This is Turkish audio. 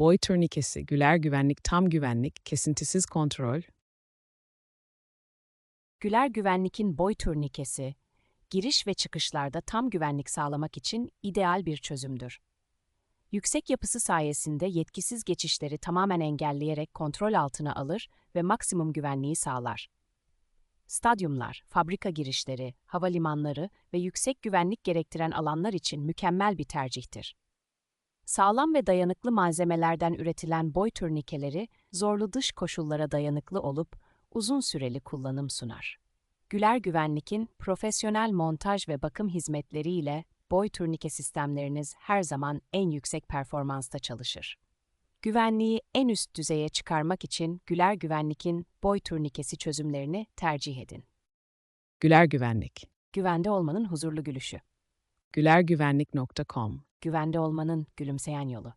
boy turnikesi, güler güvenlik, tam güvenlik, kesintisiz kontrol. Güler Güvenlik'in boy turnikesi, giriş ve çıkışlarda tam güvenlik sağlamak için ideal bir çözümdür. Yüksek yapısı sayesinde yetkisiz geçişleri tamamen engelleyerek kontrol altına alır ve maksimum güvenliği sağlar. Stadyumlar, fabrika girişleri, havalimanları ve yüksek güvenlik gerektiren alanlar için mükemmel bir tercihtir. Sağlam ve dayanıklı malzemelerden üretilen boy turnikeleri, zorlu dış koşullara dayanıklı olup uzun süreli kullanım sunar. Güler Güvenlik'in profesyonel montaj ve bakım hizmetleriyle boy turnike sistemleriniz her zaman en yüksek performansta çalışır. Güvenliği en üst düzeye çıkarmak için Güler Güvenlik'in boy turnikesi çözümlerini tercih edin. Güler güvenlik. Güvende olmanın huzurlu gülüşü. gülergüvenlik.com Güvende olmanın gülümseyen yolu.